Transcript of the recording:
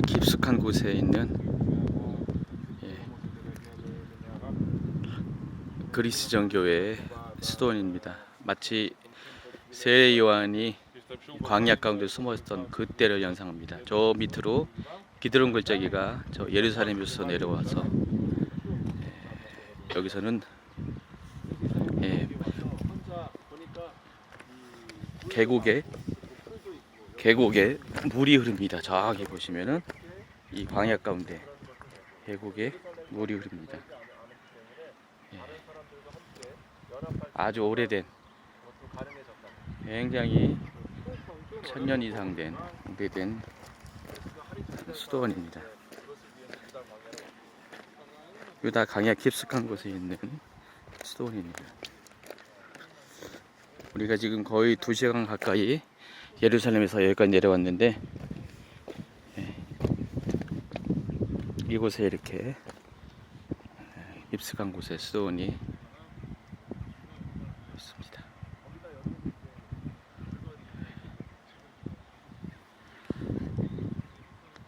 깊숙한 곳에 있는 예, 그리스 정교회의 수도원입니다. 마치 세 요한이 광야 가운데 숨어있던 그때를 연상합니다. 저 밑으로 기드론 골짜기가 저 예루살렘에서 내려와서 예, 여기서는 예, 계곡에 계곡에 물이 흐릅니다. 저기 보시면은 이 광야 가운데 계곡에 물이 흐릅니다. 예. 아주 오래된 굉장히 천년 이상 된 오래된 수도원입니다. 이다 강야 깊숙한 곳에 있는 수도원입니다. 우리가 지금 거의 2시간 가까이 예루살렘에서 여기까지 내려왔는데 예, 이곳에 이렇게 예, 깊숙한 곳에 수도원이.